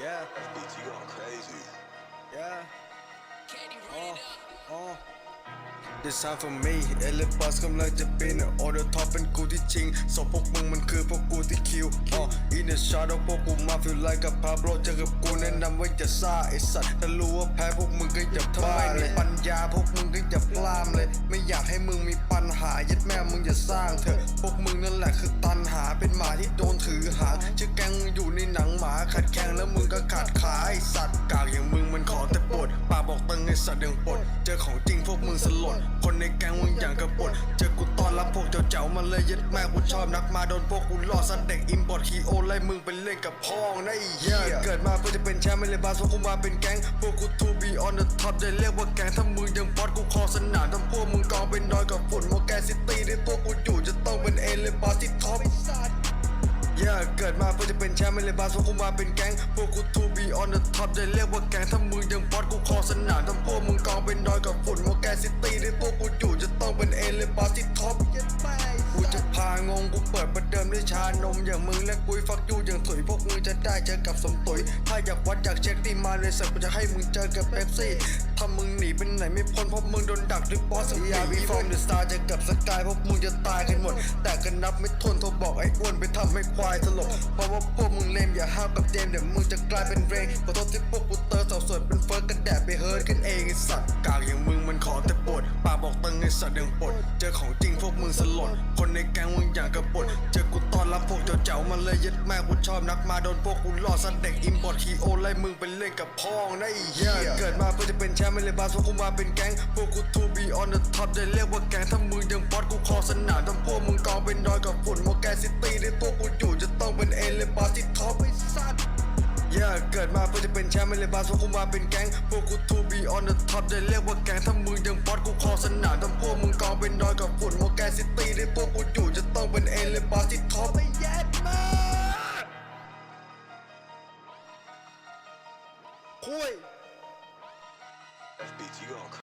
Yeah, Bitch, you going crazy. yeah, Candy oh, run it up. oh This time for me เอลิบัสกำลังจะบินออเดอร์ท็อปเป็นกูที่จริงสองพวกมึงมันคือพวกกูที่คิวอ๋ออินเดอะชาร์ดพวกกูมาฟิลไลกับพาโบเจอกับกูแนะนำว่าจะซ่าไอสัตว์ถ้ารู้ว่าแพ้พวกมึงก็อย่าบ้าเลยปัญญาพวกมึงก็อย่าพลามเลยไม่ อยากให้มึงมีปัญหายัดแม่มึงอย่าสร้างเถอะ พวกมึงนั่นแหละคือตันหาเป็นหมาที่โดนถือหางชื่อแกงอยู่ในหนังหมาขัดแข้งแล้วมึงก็ขาดขาไอสัตว์กากอย่างมึงมันขอแต่ปวดปากบอกตึงไอสัตว์ยังปวด งจริงพวกมึงสลด คนในแก๊งมึงอย่างกระปดเจอกูตอนรับพวกเจ้าๆมาเลยยัดแม่กูชอบนักมาโดนพวกกูล่อสัตว์เด็กอิมพอร์ตคีโอไล่มึงไปเล่นกับพ่องนะไอ้เหี้ยเกิดมาเพื่อจะเป็นแชมป์ไม่เลยบาสพวกกูมาเป็นแก๊งพวกกูทูบีออนเดอะท็อปจะเรียกว่าแก๊งถ้ามึงยังบอสกูคอสนามถ้าพวกมึงกองเป็นน้อยกับฝุ่นโมแกนซิตี้ที่พวกูอยู่จะต้องเป็นเอเลยบาสที่ท็อป เกิดมาเพื่อจะเป็นแชมป์ไม่เลยบาสพวกกูมาเป็นแก๊งพวกกู to be on the top จะเรียกว่าแก๊งถ้ามึงยังบอตกูคอสนามถ้าพวกมึงกองเป็นน้อยกับฝุ่นมาแกซิตี้ในพวกกูอยู่จะต้องเป็นเอเลบาสที่ท็อป ริชานมอย่างมึงและกุยฟักยูอย่างถุยพวกมึงจะได้เจอกับสมตุย ถ้าอยากวัดอยากเช็คดีมาเลยสักกูจะให้มึงเจอกับเป๊ปซี่ถ้ามึงหนีไปไหนไม่พ้นเพราะมึงโดนดักด้วยบอสยาบีฟอร์มเดอะสตาร์เจอกับสกายพวกมึงจะตายกันหมด แต่กันนับไม่ทนโทรบอกไอ้อ้วนไปทำให้ควายสลบเพราะว่าพวกมึงเล่มอย่าห้าวกับเจมเดี๋ยวมึงจะกลายเป็นเรงขอโทษที่พวกกูเตอร์สาวสวยเป็นเฟิร์สกันแดดไปเฮิร์ตกันเองไอ้สัตว์กากอย่างมึงมันขอแต่ปวดปากบอกตึงไอ้สัตว์ยังปวดเจอของจริงพวกมึงสลดคนในแก๊งมึงอย่างกระปวดเจอกูต้อนรับพวก เจ้าๆมาเลยยัดแม่กูชอบนักมาโดนพวกกูหล่อสัตว์เด็กอิมพอร์ตคีโอไล่มึงไปเล่นกับพ่องนะไอ้เหี้ยเกิดมาเพื่อจะเป็นแชมป์ไม่เลยบาสพวกกูมาเป็นแก๊งพวกกู to be on the top จะเรียกว่าแก๊งถ้ามึงยังบอสกูคอสนามถ้าพวกมึงกองเป็นน้อยกับฝุ่นโมแกนซิตี้ที่พวกกูอยู่จะต้องเป็นเอเลยบาสที่ท็อปไอ้สัตว์ yeah เกิดมาเพื่อจะเป็นแชมป์ไม่เลยบาสพวกกูมาเป็นแก๊งพวกกู to be on the top จะเรียกว่าแก๊งถ้ามึงยังบอสกูคอสนามถ้าพวกมึงกองเป็นน้อยกับฝุ่นโมแกนซิตี้ที่พวกกู Koi. FBT, you gonna